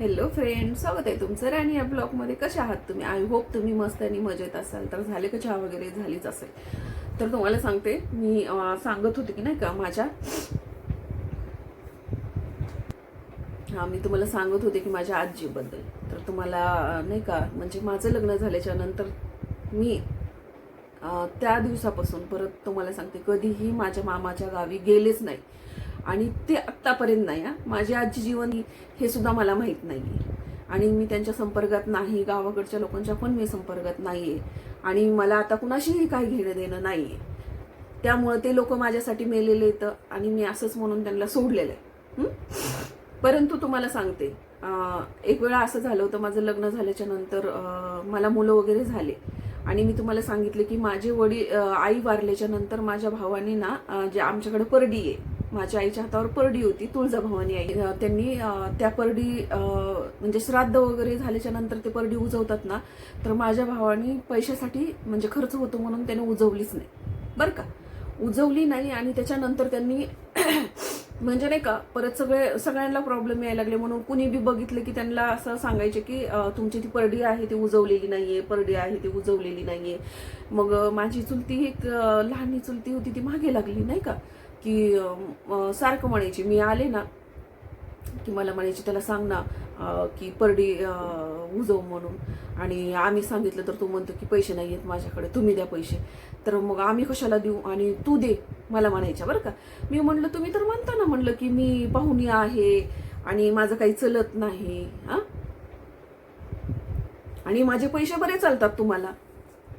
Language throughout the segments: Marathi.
हॅलो फ्रेंड स्वागत आहे तुमचं राणी या ब्लॉगमध्ये कसे आहात तुम्ही? आय होप तुम्ही मस्त आणि मजेत असाल. तर झाले का चहा वगैरे? झालीच असेल. तर तुम्हाला सांगते मी सांगत होते की नाही का माझ्या हा मी तुम्हाला सांगत होते की माझ्या आजीबद्दल. तर तुम्हाला नाही का म्हणजे माझं लग्न झाल्याच्यानंतर मी त्या दिवसापासून परत तुम्हाला सांगते कधीही माझ्या मामाच्या गावी गेलेच नाही. आणि ते आत्तापर्यंत नाही हा. माझी आजी जीवन हे सुद्धा मला माहीत नाही आणि मी त्यांच्या संपर्कात नाही गावाकडच्या लोकांच्या पण मी संपर्कात नाही आहे आणि मला आता कुणाशीही काही घेणं देणं नाही आहे त्यामुळं ते लोक माझ्यासाठी मेलेले येतं आणि मी असंच म्हणून त्यांना सोडलेलं आहे. परंतु तुम्हाला सांगते एक वेळा असं झालं होतं माझं लग्न झाल्याच्यानंतर मला मुलं वगैरे झाले. आणि मी तुम्हाला सांगितले की माझे वडील आई वारल्याच्या नंतर माझ्या भावाने ना जे आमच्याकडे परडी आहे माझ्या आईच्या हातावर परडी होती तुळजाभवानी आई. त्यांनी त्या परडी म्हणजे श्राद्ध वगैरे झाल्याच्यानंतर ते परडी उजवतात ना तर माझ्या भावाने पैशासाठी म्हणजे खर्च होतो म्हणून त्याने उजवलीच नाही. बरं का? उजवली नाही आणि त्याच्यानंतर त्यांनी म्हणजे नाही का परत सगळे सगळ्यांना प्रॉब्लेम यायला लागले म्हणून कुणी बी बघितलं की त्यांना असं सांगायचे की तुमची ती परडी आहे ती उजवलेली नाहीये परडी आहे ती उजवलेली नाहीये. मग माझी चुलती एक लहानी चुलती होती ती मागे लागली नाही का? की सारखं म्हणायची मी आले ना की मला म्हणायची त्याला सांग ना की परडी अं, उजव म्हणून. आणि आम्ही सांगितलं तर तू म्हणतो की पैसे नाही आहेत माझ्याकडे तुम्ही द्या पैसे. तर मग आम्ही कशाला देऊ? आणि तू दे मला म्हणायच्या बरं का? मी म्हणलं तुम्ही तर म्हणता ना म्हणलं की मी पाहुणी आहे आणि माझं काही चलत नाही. हा? आणि माझे पैसे बरे चालतात तुम्हाला.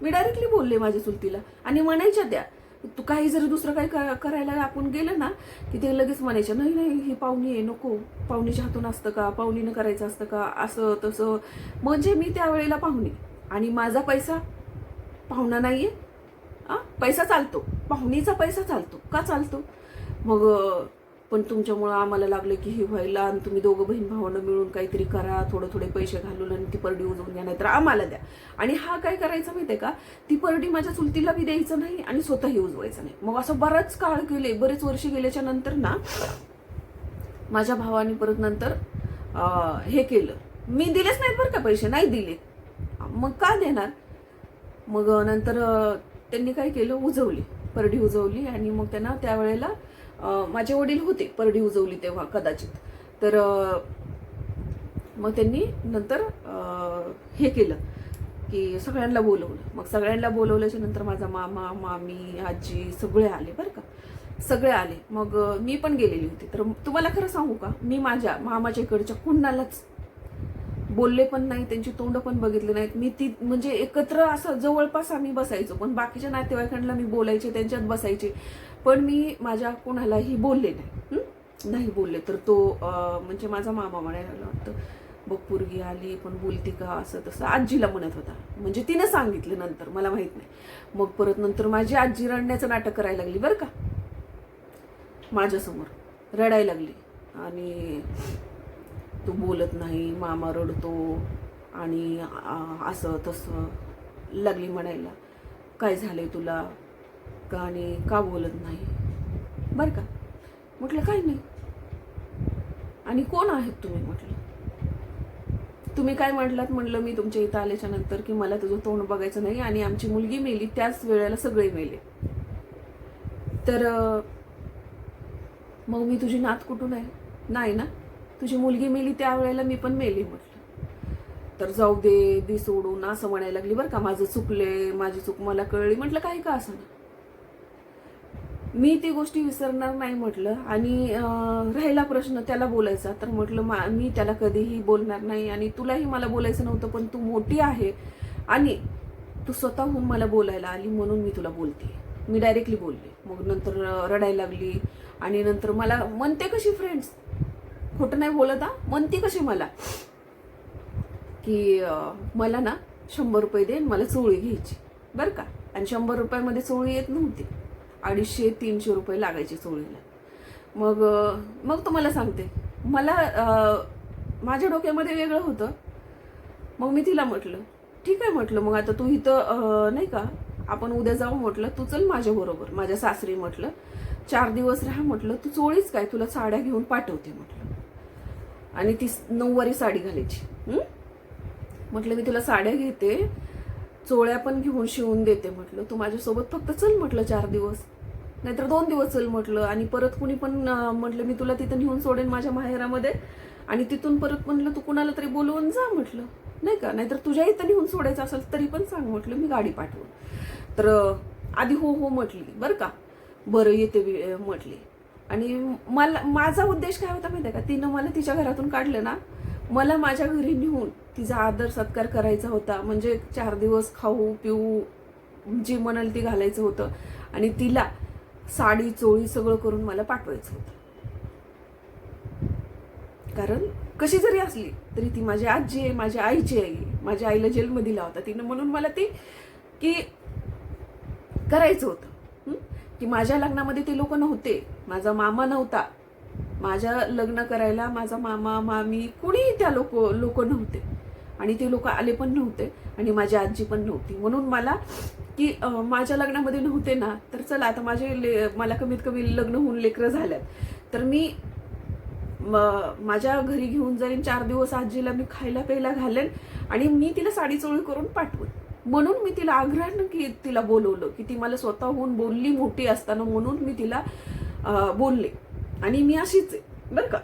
मी डायरेक्टली बोलले माझ्या चुलतीला. आणि म्हणायच्या त्या तू काही जरी दुसरं काही करायला आपण गेलं ना की ते लगेच म्हणायचं नाही नाही ही पाहुणी आहे नको. पाहुणीच्या हातून असतं का? पाहुणीनं करायचं असतं का? असं तसं. म्हणजे मी त्यावेळेला पाहुणी. आणि माझा पैसा पाहुणा नाही आहे पैसा चालतो. पाहुणीचा पैसा चालतो. का चालतो? मग पण तुमच्यामुळं आम्हाला लागलं की हे व्हायला आणि तुम्ही दोघं बहीण भावानं मिळून काहीतरी करा थोडं थोडे पैसे घालून आणि ती परडी उजवून घ्या नाहीतर आम्हाला द्या. आणि हा काय करायचा आहे का? ती परडी माझ्या चुलतीला बी द्यायचं नाही आणि स्वतःही उजवायचं नाही. मग असं बराच काळ गेले बरेच वर्ष गेल्याच्यानंतर ना माझ्या भावाने परत नंतर हे केलं. मी दिलेच नाहीत बरं का पैसे नाही दिले. मग का देणार? मग नंतर त्यांनी काय केलं? उजवली. परडी उजवली आणि मग त्यांना त्यावेळेला माझे वडील होते परडी उजवली तेव्हा कदाचित. तर मग त्यांनी नंतर हे केलं की सगळ्यांना बोलवलं. मग सगळ्यांना बोलवल्याच्या नंतर माझा मामा मामी आजी सगळे आले बरं का. सगळे आले. मग मी पण गेलेली होती. तर तुम्हाला खरं सांगू का? मी माझ्या मामाच्या इकडच्या कुणालाच बोलले पण नाही त्यांची तोंड पण बघितले नाहीत. मी ती म्हणजे एकत्र असं जवळपास आम्ही बसायचो. पण बाकीच्या नातेवाईकांना मी बोलायचे त्यांच्यात बसायचे. पण मी माझ्या कोणालाही बोलले नाही. नाही बोलले. तर तो म्हणजे माझा मामा म्हणायला लागला वाटतं बघ पोरगी आली पण बोलती का? असं तसं. आजीला म्हणत होता. म्हणजे तिनं सांगितलं नंतर मला माहीत नाही. मग परत नंतर माझी आजी रडण्याचं नाटक करायला लागली बरं का. माझ्यासमोर रडायला लागली. आणि तू बोलत नाही मामा रडतो आणि असं तसं लागली म्हणायला. काय झालंय तुला? आणि का बोलत नाही? बरं का? म्हटलं काय नाही. आणि कोण आहेत तुम्ही? म्हटलं. तुम्ही काय म्हटलात? म्हटलं मी तुमच्या इथं आल्याच्यानंतर की मला तुझं तोंड बघायचं नाही आणि आमची मुलगी मेली त्याच वेळेला सगळे मेले. तर मग मी तुझी नात कुठून आहे? नाही ना. तुझी मुलगी मेली त्यावेळेला मी पण मेली म्हटलं. तर जाऊ दे दी सोडून असं म्हणायला लागली. बरं का माझं चुकले माझी चूक मला कळली. म्हटलं काही का असं मी ती गोष्टी विसरणार नाही म्हटलं. आणि राहिला प्रश्न त्याला बोलायचा. तर म्हटलं मा मी त्याला कधीही बोलणार नाही आणि तुलाही मला बोलायचं नव्हतं पण तू मोठी आहे आणि तू स्वतःहून मला बोलायला आली म्हणून मी तुला बोलते. मी डायरेक्टली बोलले. मग नंतर रडायला लागली आणि नंतर मला म्हणते कशी फ्रेंड्स खोटं नाही बोलत हा? म्हणते कशी मला? की मला ना शंभर रुपये दे मला चोळी घ्यायची. बरं का? आणि शंभर रुपयामध्ये चोळी येत नव्हती. अडीचशे तीनशे रुपये लागायचे चोळीला मग मग तुम्हाला सांगते. मला माझ्या डोक्यामध्ये वेगळं होतं. मग मी तिला म्हटलं ठीक आहे म्हटलं मग आता तू इथं नाही का आपण उद्या जाऊ म्हटलं तू चल माझ्याबरोबर माझ्या सासरी म्हटलं चार दिवस राहा म्हटलं तू चोळीच काय तुला साड्या घेऊन पाठवते म्हटलं. आणि ती नऊवारी साडी घालायची. म्हटलं मी तुला साड्या घेते चोळ्या पण घेऊन शिवून देते म्हटलं. तू माझ्यासोबत फक्त चल म्हटलं चार दिवस. नाहीतर दोन दिवस चल म्हटलं. आणि परत कुणी पण म्हटलं मी तुला तिथं नेऊन सोडेन माझ्या माहेरामध्ये. आणि तिथून परत म्हटलं तू कुणाला तरी बोलवून जा म्हटलं. नाही का? नाहीतर तुझ्या इथं नेऊन सोडायचं असेल तरी पण सांग म्हटलं मी गाडी पाठवून. तर आधी हो हो म्हटली बरं का? बरं येते वे- म्हटली. आणि मला माझा उद्देश काय होता माहिती आहे का? तिनं मला तिच्या घरातून काढलं ना मला माझ्या घरी नेऊन तिचा आदर सत्कार करायचा होता. म्हणजे चार दिवस खाऊ पिऊ जी म्हणाल ती घालायचं होतं. आणि तिला साडी चोळी सगळं करून मला पाठवायचं होतं. कारण कशी जरी असली तरी ती माझी आजी आहे माझ्या आईची आई. आहे. माझ्या आईला जेलमध्ये दिला होता. तिनं म्हणून मला ती की करायचं होतं. की माझ्या लग्नामध्ये ते लोक नव्हते. माझा मामा नव्हता. माझ्या लग्न करायला माझा मामा मामी कुणीही त्या लोक लोक नव्हते. आणि ते लोक आले पण नव्हते आणि माझी आजी पण नव्हती. म्हणून मला की माझ्या लग्नामध्ये नव्हते ना तर चला आता माझे ले मला कमीत कमी लग्न होऊन लेकरं झाल्यात. तर मी माझ्या घरी घेऊन जाईन चार दिवस आजीला मी खायला प्यायला घालेन आणि मी तिला साडी चोळी करून पाठवेन. म्हणून मी तिला आग्रहानं की तिला बोलवलं की ती मला स्वतःहून बोलली मोठी असताना म्हणून मी तिला बोलले. आणि मी अशीच आहे बरं का?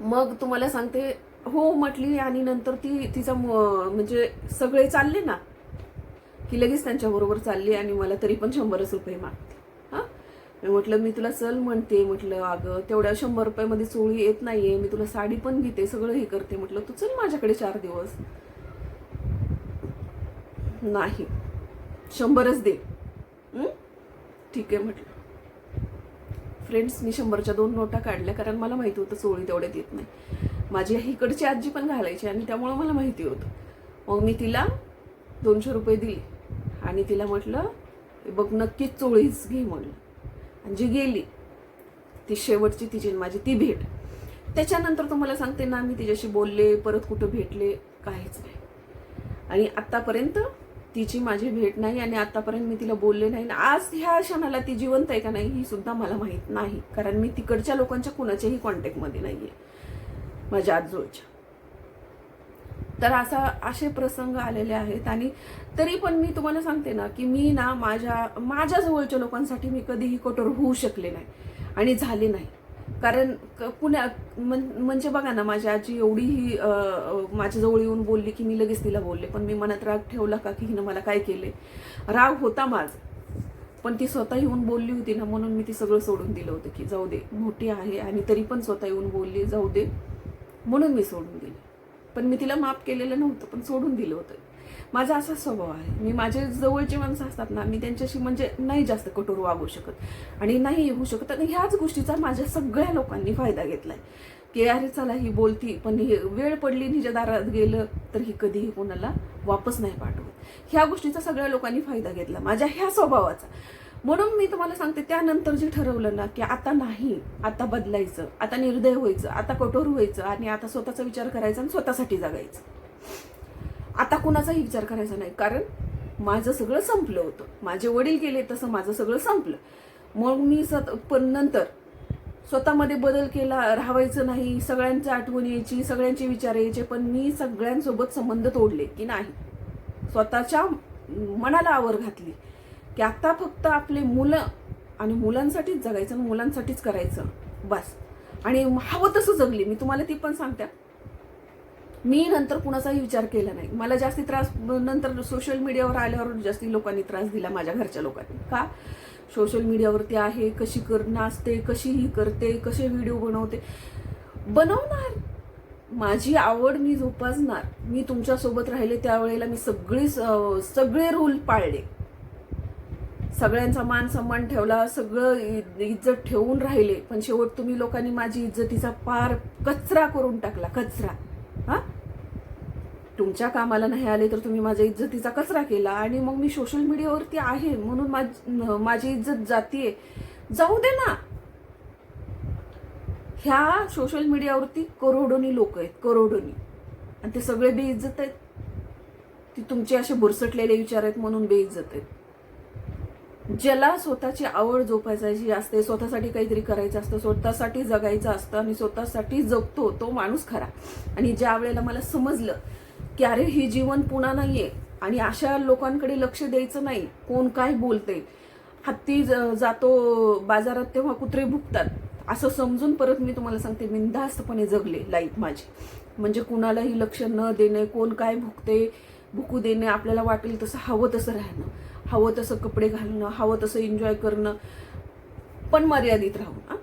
मग तुम्हाला सांगते हो म्हटली आणि नंतर ती तिचा म- म्हणजे सगळे चालले ना की लगेच त्यांच्याबरोबर चालली आणि मला तरी पण शंभरच रुपये मागते. हां? मी म्हटलं मी तुला चल म्हणते म्हटलं अगं तेवढ्या शंभर रुपयामध्ये चोळी येत नाहीये मी तुला साडी पण घेते सगळं हे करते म्हटलं तू चल माझ्याकडे चार दिवस. नाही शंभरच दे. ठीक आहे म्हटलं. फ्रेंड्स मी शंभरच्या दोन नोटा काढल्या कारण मला माहिती होतं चोळी तेवढ्यात येत नाही. माझी इकडची आजी पण घालायची आणि त्यामुळं मला माहिती होतं. मग मी तिला दोनशे रुपये दिले. आणि तिला म्हटलं बघ नक्कीच चोळीच घे म्हणलं. आणि जी गेली ती शेवटची तिची आणि माझी ती भेट. त्याच्यानंतर तुम्हाला सांगते ना मी तिच्याशी बोलले परत कुठं भेटले काहीच नाही. आणि आत्तापर्यंत तिची माझी भेट नाही आणि आतापर्यंत मी तिला बोलले नाही. आणि आज ह्या क्षणाला ती जिवंत आहे का नाही ही सुद्धा मला माहीत नाही. कारण मी तिकडच्या लोकांच्या कुणाच्याही कॉन्टॅक्टमध्ये नाही आहे माझ्या आजोळच्या. तर असा असे प्रसंग आलेले आहेत आणि तरी पण मी तुम्हाला सांगते ना की मी ना माझ्या माझ्या जवळच्या लोकांसाठी मी कधीही कठोर होऊ शकले नाही आणि झाले नाही. कारण क- कुण्या म्हणजे बघा ना माझी आजी एवढीही माझ्याजवळ येऊन बोलली की मी लगेच तिला बोलले पण मी मनात राग ठेवला का की हिनं मला काय केले? राग होता माझा. पण ती स्वतः येऊन बोलली होती ना म्हणून मी ती सगळं सोडून दिलं होतं की जाऊ दे मोठी आहे आणि तरी पण स्वतः येऊन बोलली जाऊ दे. म्हणून मी सोडून दिली. पण मी तिला माफ केलेलं नव्हतं पण सोडून दिलं होतं. माझा असा स्वभाव आहे. मी माझे जवळचे माणसं असतात ना मी त्यांच्याशी म्हणजे नाही जास्त कठोर वागू शकत. आणि नाही येऊ शकत. आणि ह्याच गोष्टीचा माझ्या सगळ्या लोकांनी फायदा घेतलाय. की अरे चला ही बोलती पण ही वेळ पडली हिच्या दारात गेलं तर ही कधीही कोणाला वापस नाही पाठवत. ह्या गोष्टीचा सगळ्या लोकांनी फायदा घेतला. माझ्या ह्या स्वभावाचा. म्हणून मी तुम्हाला सांगते त्यानंतर जे ठरवलं ना की आता नाही आता बदलायचं आता निर्दय व्हायचं आता कठोर व्हायचं आणि आता स्वतःचा विचार करायचा आणि स्वतःसाठी जगायचं. आता कुणाचाही विचार करायचा नाही कारण माझं सगळं संपलं होतं. माझे वडील गेले तसं माझं सगळं संपलं. मग मी सत पण नंतर स्वतःमध्ये बदल केला राहावायचं नाही सगळ्यांची आठवण यायची सगळ्यांचे विचार यायचे पण मी सगळ्यांसोबत संबंध तोडले की नाही. स्वतःच्या मनाला आवर घातली. की आता फक्त आपले मुलं आणि मुलांसाठीच जगायचं आणि मुलांसाठीच करायचं. बस. आणि हवं तसं जगली. मी तुम्हाला ती पण सांगते. मी नंतर कुणाचाही विचार केला नाही. मला जास्ती त्रास नंतर सोशल मीडियावर आल्यावर जास्ती लोकांनी त्रास दिला माझ्या घरच्या लोकांनी. का? सोशल मीडियावरती आहे कशी कर नाचते कशी ही करते कसे व्हिडिओ बनवते. बनवणार. माझी आवड मी जोपासणार. मी तुमच्यासोबत राहिले त्यावेळेला मी सगळी सगळे रूल पाळले. सगळ्यांचा मान सन्मान ठेवला सगळं इज्जत ठेवून राहिले. पण शेवट तुम्ही लोकांनी माझी इज्जतीचा पार कचरा करून टाकला कचरा. हा? तुमच्या कामाला नाही आले तर तुम्ही माझ्या इज्जतीचा कचरा केला आणि मग मी सोशल मीडियावरती आहे म्हणून माझ- माझी इज्जत जातीये. जाऊ दे ना. ह्या सोशल मीडियावरती करोडोनी लोक आहेत करोडोनी. आणि ते सगळे बेइज्जत आहेत. ती तुमचे असे बुरसटलेले विचार आहेत म्हणून बेइज्जत आहेत. ज्याला स्वतःची आवड जोपासायची असते स्वतःसाठी काहीतरी करायचं असतं स्वतःसाठी जगायचं असतं आणि स्वतःसाठी जगतो तो माणूस खरा. आणि ज्या वेळेला मला समजलं की अरे हे जीवन पुन्हा नाहीये आणि अशा लोकांकडे लक्ष द्यायचं नाही कोण काय बोलते हत्ती ज- जातो बाजारात तेव्हा कुत्रे भुकतात असं समजून परत मी तुम्हाला सांगते बिनधास्तपणे जगले लाईफ माझी. म्हणजे कुणालाही लक्ष न देणे कोण काय भुकते भुकू देणे आपल्याला वाटेल तसं हवं तसं राहणं. हवं तसं कपडे घालणं हवं तसं एन्जॉय करणं पण मर्यादित राहून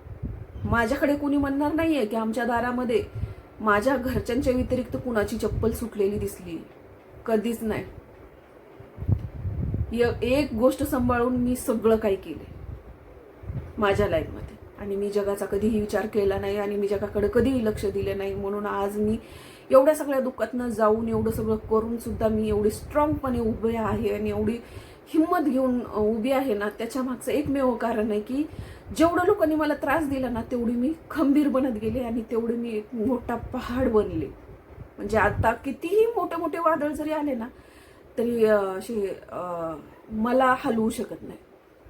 माझ्याकडे कोणी म्हणणार नाही आहे की आमच्या दारामध्ये माझ्या घरच्यांच्या व्यतिरिक्त कुणाची चप्पल सुटलेली दिसली? कधीच नाही. य- एक गोष्ट सांभाळून मी सगळं काही केले माझ्या लाईफमध्ये आणि मी जगाचा कधीही विचार केला नाही आणि मी जगाकडे कधीही लक्ष दिले नाही. म्हणून आज मी एवढ्या सगळ्या दुःखातनं जाऊन एवढं सगळं करून सुद्धा मी एवढी स्ट्रॉंगपणे उभे आहे आणि एवढी हिंमत घेऊन उभी आहे ना त्याच्या मागचं एकमेव कारण आहे की जेवढं लोकांनी मला त्रास दिला ना तेवढी मी खंबीर बनत गेले आणि तेवढी मी एक मोठा पहाड बनले. म्हणजे आता कितीही मोठे मोठे वादळ जरी आले ना तरी असे मला हलवू शकत नाही.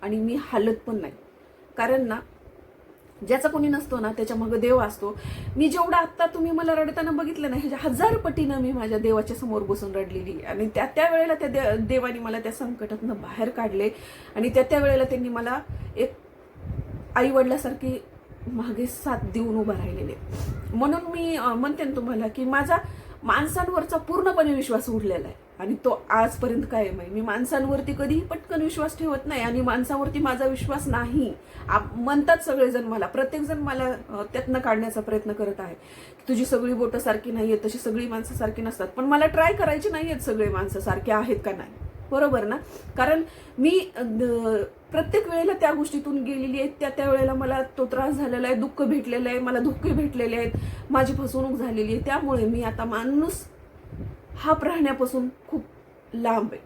आणि मी हलत पण नाही. कारण ना ज्याचा कोणी नसतो ना त्याच्या मग देव असतो. मी जेवढा आत्ता तुम्ही मला रडताना बघितलं ना ह्याच्या हजार पटीनं मी माझ्या देवाच्या समोर बसून रडलेली. आणि त्या त्या वेळेला त्या दे देवाने मला त्या संकटातनं बाहेर काढले. आणि त्या त्या वेळेला त्यांनी मला एक आई वडिलासारखी मागे साथ देऊन उभा राहिलेले. म्हणून मी म्हणते ना तुम्हाला की माझा माणसांवरचा पूर्णपणे विश्वास उडलेला आहे. आणि तो आजपर्यंत कायम आहे. मी माणसांवरती कधीही पटकन विश्वास ठेवत नाही आणि माणसावरती माझा विश्वास नाही. म्हणतात सगळेजण मला. प्रत्येकजण मला त्यातनं काढण्याचा प्रयत्न करत आहे. की तुझी सगळी बोटं सारखी नाही आहेत तशी सगळी माणसं सारखी नसतात. पण मला ट्राय करायची नाही आहेत सगळे माणसं सारखे आहेत का नाही. बरोबर ना? कारण मी प्रत्येक वेळेला त्या गोष्टीतून गेलेली आहे. त्या त्या वेळेला मला तो त्रास झालेला आहे दुःख भेटलेलं आहे मला दुःख भेटलेले आहेत माझी फसवणूक झालेली आहे. त्यामुळे मी आता माणूस हा प्राण्यापासून खूप लांब आहे.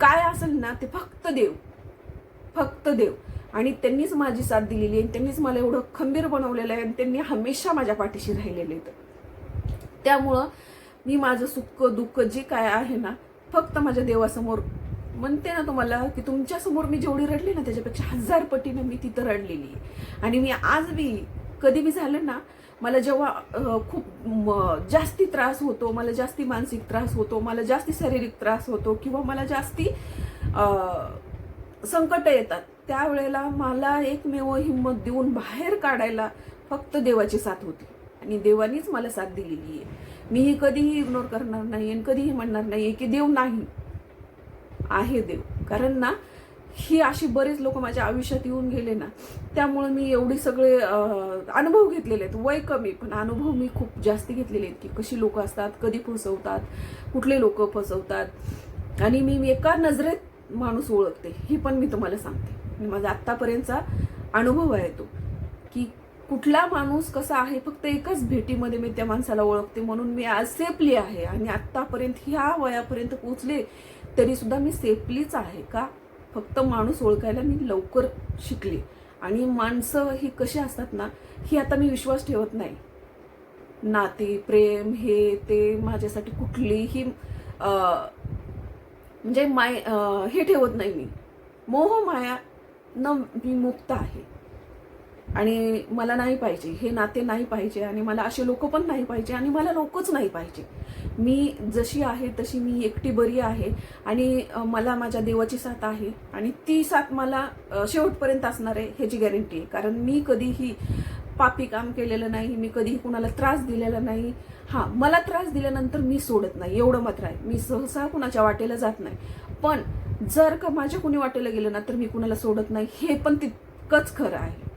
काय असेल ना ते फक्त देव. फक्त देव. आणि त्यांनीच माझी साथ दिलेली आहे त्यांनीच मला एवढं खंबीर बनवलेलं आहे आणि त्यांनी हमेशा माझ्या पाठीशी राहिलेले आहेत. त्यामुळं मी माझं सुख दुःख जे काय आहे ना फक्त माझ्या देवासमोर म्हणते ना तुम्हाला की तुमच्यासमोर मी जेवढी रडली ना त्याच्यापेक्षा हजार पटीनं मी तिथं रडलेली आहे. आणि मी आज बी कधी बी झालं ना मला जेव्हा खूप जास्ती त्रास होतो मला जास्ती मानसिक त्रास होतो मला जास्ती शारीरिक त्रास होतो किंवा मला जास्ती संकट येतात त्यावेळेला मला एकमेव हिंमत देऊन बाहेर काढायला फक्त देवाची साथ होती. आणि देवानीच मला साथ दिलेली आहे. मीही कधीही इग्नोर करणार नाही आणि कधीही म्हणणार नाही की देव नाही आहे देव. कारण ना ही अशी बरीच लोक माझ्या आयुष्यात येऊन गेले ना त्यामुळे मी एवढी सगळे अनुभव घेतलेले आहेत. वय कमी पण अनुभव मी खूप जास्त घेतलेले आहेत की कशी लोक असतात कधी फसवतात कुठले लोक फसवतात. आणि मी मी एका नजरेत माणूस ओळखते ही पण मी तुम्हाला सांगते. माझा आत्तापर्यंतचा अनुभव आहे तो की कुठला माणूस कसा आहे फक्त एकाच भेटीमध्ये मी त्या माणसाला ओळखते. म्हणून मी आज सेफली आहे आणि आत्तापर्यंत ह्या वयापर्यंत पोचले तरीसुद्धा मी सेफलीच आहे का? फक्त माणूस ओळखायला मी लवकर शिकले. आणि माणसं ही कशी असतात ना ही आता मी विश्वास ठेवत नाही. नाते प्रेम हे ते माझ्यासाठी कुठलीही म्हणजे माय हे ठेवत नाही मी. मोह माया न मी मुक्त आहे. आणि मला नाही पाहिजे हे नाते नाही पाहिजे आणि मला असे लोक पण नाही पाहिजे आणि मला लोकच नाही पाहिजे. मी जशी आहे तशी मी एकटी बरी आहे आणि मला माझ्या देवाची साथ आहे आणि ती साथ मला शेवटपर्यंत असणार आहे ह्याची गॅरंटी आहे कारण मी कधीही पापी काम केलेलं नाही मी कधीही कुणाला त्रास दिलेला नाही. हां मला त्रास दिल्यानंतर मी सोडत नाही एवढं मात्र आहे. मी सहसा कुणाच्या वाटेला जात नाही. पण जर का माझ्या कुणी वाटेला गेलं ना तर मी कुणाला सोडत नाही हे पण तितकंच खरं आहे.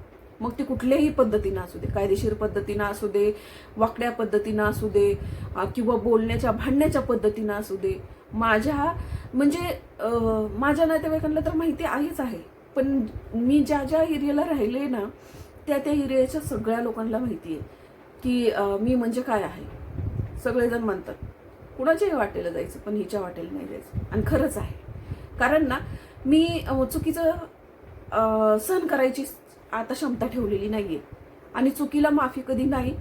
मग ती कुठल्याही पद्धतीनं असू दे कायदेशीर पद्धतीनं असू दे वाकड्या पद्धतीनं असू दे किंवा बोलण्याच्या भांडण्याच्या पद्धतीनं असू दे. माझ्या म्हणजे माझ्या नातेवाईकांना तर माहिती आहेच आहे. पण मी ज्या ज्या एरियाला राहिले ना त्या त्या एरियाच्या सगळ्या लोकांना माहिती आहे की मी म्हणजे काय आहे. सगळेजण म्हणतात कुणाच्याही वाटेला जायचं पण हिच्या वाटेला नाही जायचं. आणि खरंच आहे. कारण ना मी चुकीचं सहन करायची आता क्षमता ठेवलेली नाहीये. आणि चुकीला माफी कधी नाही.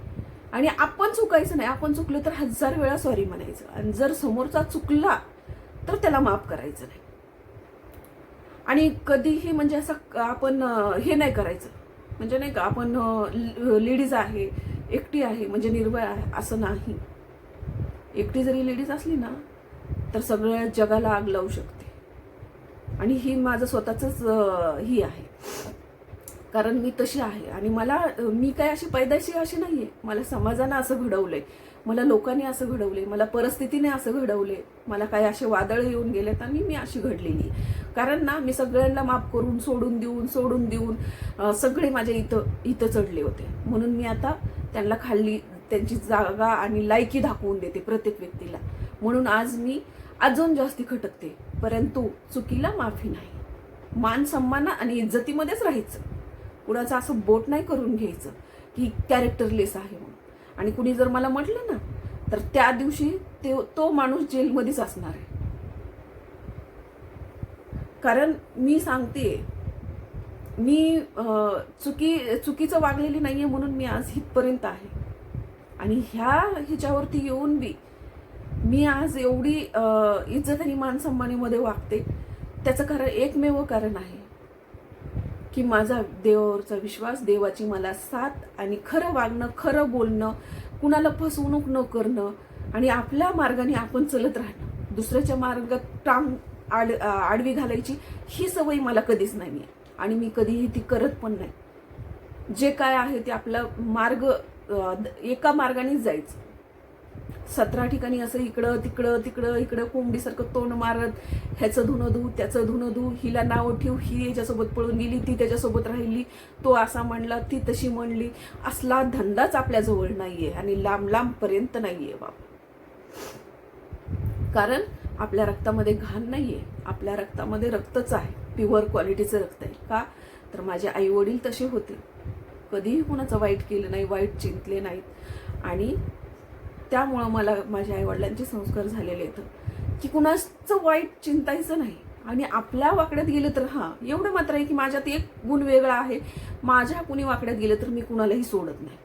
आणि आपण चुकायचं नाही. आपण चुकलं तर हजार वेळा सॉरी म्हणायचं. आणि जर समोरचा चुकला तर त्याला माफ करायचं नाही. आणि कधीही म्हणजे असं आपण हे नाही करायचं. म्हणजे नाही का आपण लेडीज आहे एकटी आहे म्हणजे निर्भय आहे असं नाही. एकटी जरी लेडीज असली ना तर सगळ्या जगाला आग लावू शकते. आणि ही माझं स्वतःच ही आहे. कारण मी तशी आहे. आणि मला मी काय अशी पैदाशी अशी नाही आहे मला समाजानं असं घडवलं आहे मला लोकांनी असं घडवलंय. मला परिस्थितीने असं घडवलंय. मला काही असे वादळ येऊन गेलेत आणि मी अशी घडलेली आहे. कारण ना मी सगळ्यांना माफ करून सोडून देऊन सोडून देऊन सगळे माझ्या इथं इथं चढले होते. म्हणून मी आता त्यांना खाल्ली त्यांची जागा आणि लायकी दाखवून देते प्रत्येक व्यक्तीला. म्हणून आज मी अजून जास्ती खटकते. परंतु चुकीला माफी नाही. मान सन्मान आणि इज्जतीमध्येच राहायचं. कुणाचं असं बोट नाही करून घ्यायचं की कॅरेक्टरलेस आहे म्हणून. आणि कुणी जर मला म्हटलं ना तर त्या दिवशी ते तो माणूस जेलमध्येच असणार आहे. कारण मी सांगते मी चुकी चुकीचं वागलेली नाहीये म्हणून मी आज इथपर्यंत आहे. आणि ह्या ह्याच्यावरती येऊन बी मी आज एवढी इज्जत आणि मानसन्मानीमध्ये वागते त्याचं कारण एकमेव कारण आहे. की माझा देवावरचा विश्वास देवाची मला साथ आणि खरं वागणं खरं बोलणं कुणाला फसवणूक न करणं आणि आपल्या मार्गाने आपण चलत राहणं. दुसऱ्याच्या मार्गात टांग आड आडवी घालायची ही सवय मला कधीच नाही आहे आणि मी कधीही ती करत पण नाही. जे काय आहे ते आपला मार्ग एका मार्गानेच जायचं. सतरा ठिकाणी असं इकडं तिकडं तिकडं इकडं कोंबडीसारखं तोंड मारत ह्याचं धुणं धू त्याचं धुणं धू हिला नाव ठेव ही याच्यासोबत पळून गेली ती त्याच्यासोबत राहिली तो असा म्हणला ती तशी म्हणली असला धंदाच आपल्याजवळ नाही आहे आणि लांब लांबपर्यंत नाही आहे बाबा कारण आपल्या रक्तामध्ये घाण नाही आहे आपल्या रक्तामध्ये रक्तच आहे प्युअर क्वालिटीचं रक्त आहे. का? तर माझे आई वडील तसे होते. कधीही कुणाचं वाईट केलं नाही वाईट चिंतले नाहीत. आणि त्यामुळं मला माझ्या आईवडिलांचे संस्कार झालेले आहेत. की कुणाचं वाईट चिंतायचं नाही. आणि आपल्या वाकड्यात गेलं तर हां एवढं मात्र आहे की माझ्यात एक गुण वेगळा आहे. माझ्या कुणी वाकड्यात गेलं तर मी कुणालाही सोडत नाही.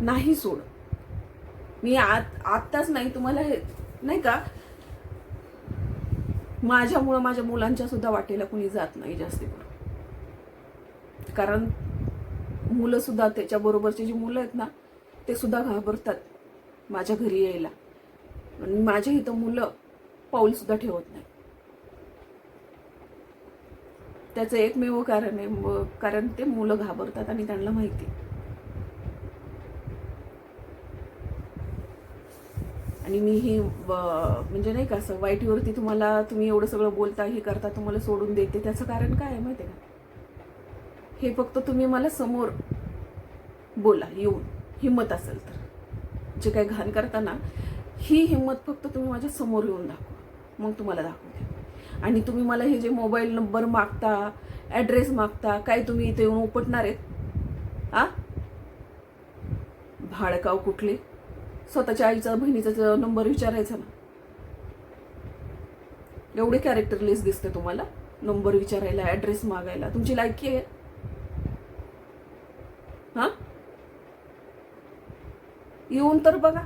नाही सोडत. मी आत आत्ताच नाही तुम्हाला हे नाही का? माझ्यामुळं माझ्या मुलांच्या सुद्धा वाटेला कुणी जात नाही जास्ती करून कारण मुलं सुद्धा त्याच्या जी मुलं आहेत ना ते सुद्धा घाबरतात. माझ्या घरी यायला. माझ्या इथं मुलं पाऊल सुद्धा ठेवत नाही. त्याचं एकमेव कारण आहे कारण ते मुलं घाबरतात आणि त्यांना माहिती आणि मी ही म्हणजे नाही का असं वाईटीवरती तुम्हाला तुम्ही एवढं सगळं बोलता हे करता तुम्हाला सोडून देते त्याचं कारण काय आहे माहिती आहे का? हे फक्त तुम्ही मला समोर बोला येऊन हिंमत असेल तर. जे काही घाण करताना ही हिंमत फक्त तुम्ही माझ्यासमोर येऊन दाखवा. मग तुम्हाला दाखवते. आणि तुम्ही मला हे जे मोबाईल नंबर मागता ॲड्रेस मागता काय तुम्ही इथे येऊन उपटणार आहेत. आ? भाडकाव कुठले? स्वतःच्या आईचा बहिणीचा नंबर विचारायचा ना. एवढे कॅरेक्टरलेस दिसते तुम्हाला. नंबर विचारायला ॲड्रेस मागायला. तुमची लायकी आहे. हां? येऊन तर बघा.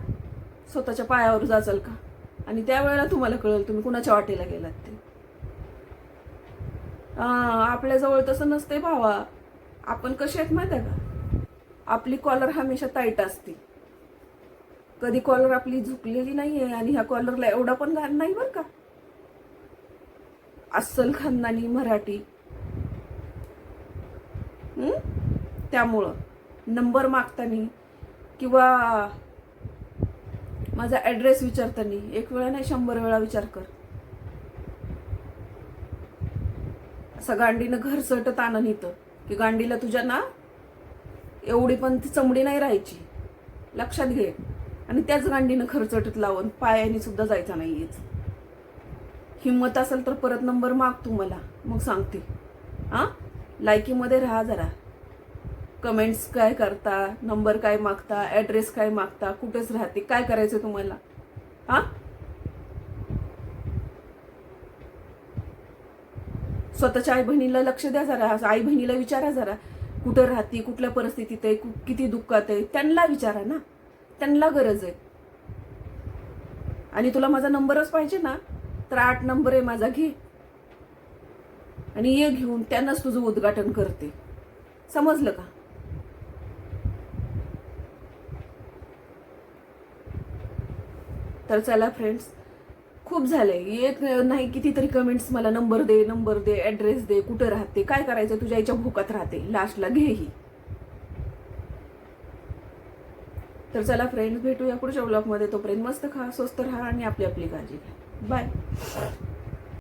स्वतःच्या पायावर जाचाल का? आणि त्यावेळेला तुम्हाला कळेल तुम्ही कुणाच्या वाटेला गेलात ते. आपल्याजवळ तसं नसते भावा. आपण कसे आहेत माहिती आहे का? आपली कॉलर हमेशा टाईट असते. कधी कॉलर आपली झुकलेली नाही आहे आणि ह्या कॉलरला एवढा पण घाण नाही बरं का? अस्सल खानदानी मराठी. त्यामुळं. नंबर मागताना किंवा माझा ॲड्रेस विचारतानी एक वेळा नाही शंभर वेळा विचार कर. असं गांडीनं घर सटत आणन इथं की गांडीला तुझ्या ना एवढी पण ती चमडी नाही राहायची. लक्षात घे. आणि त्याच गांडीनं खरचटत लावून पायाने सुद्धा जायचा नाहीयेच हिंमत असेल तर परत नंबर माग तू मला. मग सांगते. हा? लायकीमध्ये राहा जरा. कमेंट्स काय करता नंबर काय मागता ॲड्रेस काय मागता कुठेच राहते. काय करायचं तुम्हाला? हा? स्वतःच्या आई बहिणीला लक्ष द्या जरा. आई बहिणीला विचारा जरा. कुठं राहते कुठल्या परिस्थितीत आहे कु- किती दुःखात आहे त्यांना विचारा ना. त्यांना गरज आहे. आणि तुला माझा नंबरच पाहिजे ना तर आठ नंबर आहे माझा घे. आणि ये घेऊन त्यांनाच तुझं उद्घाटन करते. समजलं का? तर चला फ्रेंड्स खूप झाले एक नाही कितीतरी कमेंट्स मला नंबर दे नंबर दे ऍड्रेस दे कुठं राहते काय करायचं तुझ्या याच्या भोकात राहते. लास्टला घे ही. तर चला फ्रेंड्स भेटूया पुढच्या ब्लॉगमध्ये तोपर्यंत मस्त खा स्वस्त राहा आणि आपली आपली काळजी घ्या. बाय